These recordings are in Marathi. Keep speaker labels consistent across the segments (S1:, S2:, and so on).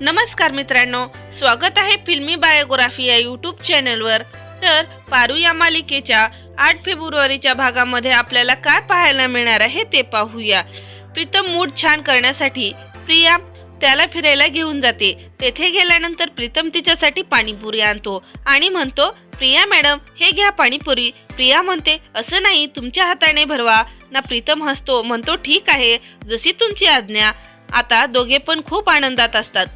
S1: नमस्कार मित्रांनो स्वागत आहे फिल्मी बायोग्राफी या यूट्यूब चॅनलवर तर पारू या मालिकेच्या आठ फेब्रुवारीच्या भागामध्ये आपल्याला काय पाहायला मिळणार आहे ते पाहूया. प्रीतम मूड छान करण्यासाठी प्रिया त्याला फिरायला घेऊन जाते. तेथे गेल्यानंतर प्रीतम तिच्यासाठी पाणीपुरी आणतो आणि म्हणतो प्रिया मॅडम हे घ्या पाणीपुरी. प्रिया म्हणते असं नाही तुमच्या हाताने भरवा. ना प्रीतम हसतो म्हणतो ठीक आहे जशी तुमची आज्ञा. आता दोघे पण खूप आनंदात असतात.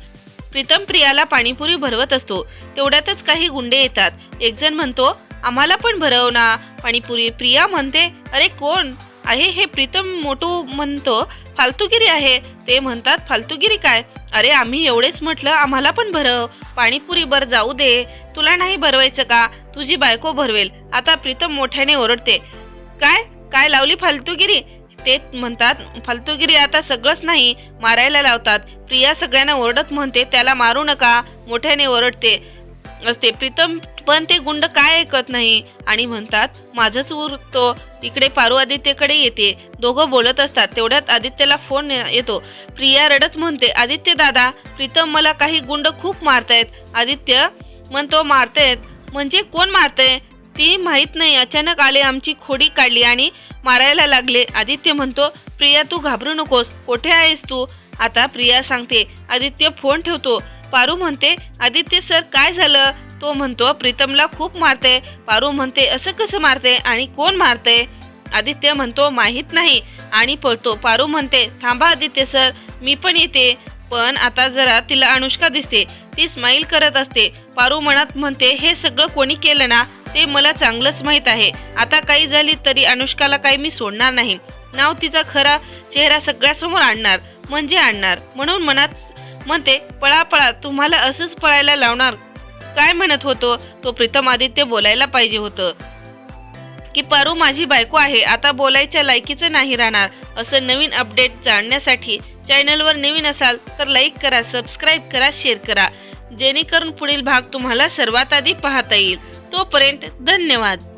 S1: प्रीतम प्रियाला पाणीपुरी भरवत असतो. तेवढ्यातच काही गुंडे येतात. एक जण म्हणतो आम्हाला पण भरव ना. पाणीपुरी प्रिया म्हणते अरे कोण? आहे हे प्रीतम मोटू म्हणतो फालतूगिरी आहे. ते म्हणतात फालतूगिरी काय? अरे आम्ही एवढेच म्हटलं आम्हाला पण भरव. पाणीपुरी बर जाऊ दे. तुला नाही भरवायचं का? तुझी बायको भरवेल. आता प्रीतम मोठ्याने ओरडते काय? काय लावली फालतूगिरी? ते म्हणतात फालतूगिरी आता सगळंच नाही मारायला लावतात. प्रिया सगळ्यांना ओरडत म्हणते त्याला मारू नका मोठ्याने ओरडते असते. प्रीतम पण ते गुंड काय ऐकत नाही? आणि म्हणतात माझंच उरतो इकडे पारू आदित्यकडे येते. दोघं बोलत असतात. तेवढ्यात आदित्यला फोन येतो. प्रिया रडत म्हणते आदित्य दादा प्रीतम मला काही गुंड खूप मारतायत. आदित्य म्हणतो मारतायत? म्हणजे कोण मारतंय? ती माहीत नाही. अचानक आले आमची खोडी काढली आणि मारायला लागले. आदित्य म्हणतो प्रिया तू घाबरू नकोस. कोठे आहेस तू? आता प्रिया सांगते आदित्य फोन ठेवतो. पारू म्हणते आदित्य सर काय झालं? तो म्हणतो प्रीतमला खूप मारते. पारू म्हणते असं कसं मारते आणि कोण मारते? आदित्य म्हणतो माहीत नाही. आणि पळतो. पारू म्हणते थांबा आदित्य सर मी पण येते. पण आता जरा तिला अनुष्का दिसते. ती स्माईल करत असते. पारू मनात म्हणते हे सगळं कोणी केलं ना? ते मला चांगलंच माहीत आहे. आता काही झाली तरी अनुष्काला काही मी सोडणार नाही. नाव तिचा खरा चेहरा सगळ्यासमोर आणणार. म्हणजे आणणार. म्हणून मनात म्हणते पळा पळा तुम्हाला असंच पळायला लावणार. काय म्हणत होतो? तो प्रीतम आदित्य बोलायला पाहिजे होतं. की पारू माझी बायको आहे. आता बोलायच्या लायकीचं नाही राहणार. असं नवीन अपडेट जाणण्यासाठी चॅनलवर नवीन असाल तर लाईक करा सबस्क्राईब करा शेअर करा. जेणेकरून पुढील भाग तुम्हाला सर्वात आधी पाहता येईल. तोपर्यंत धन्यवाद.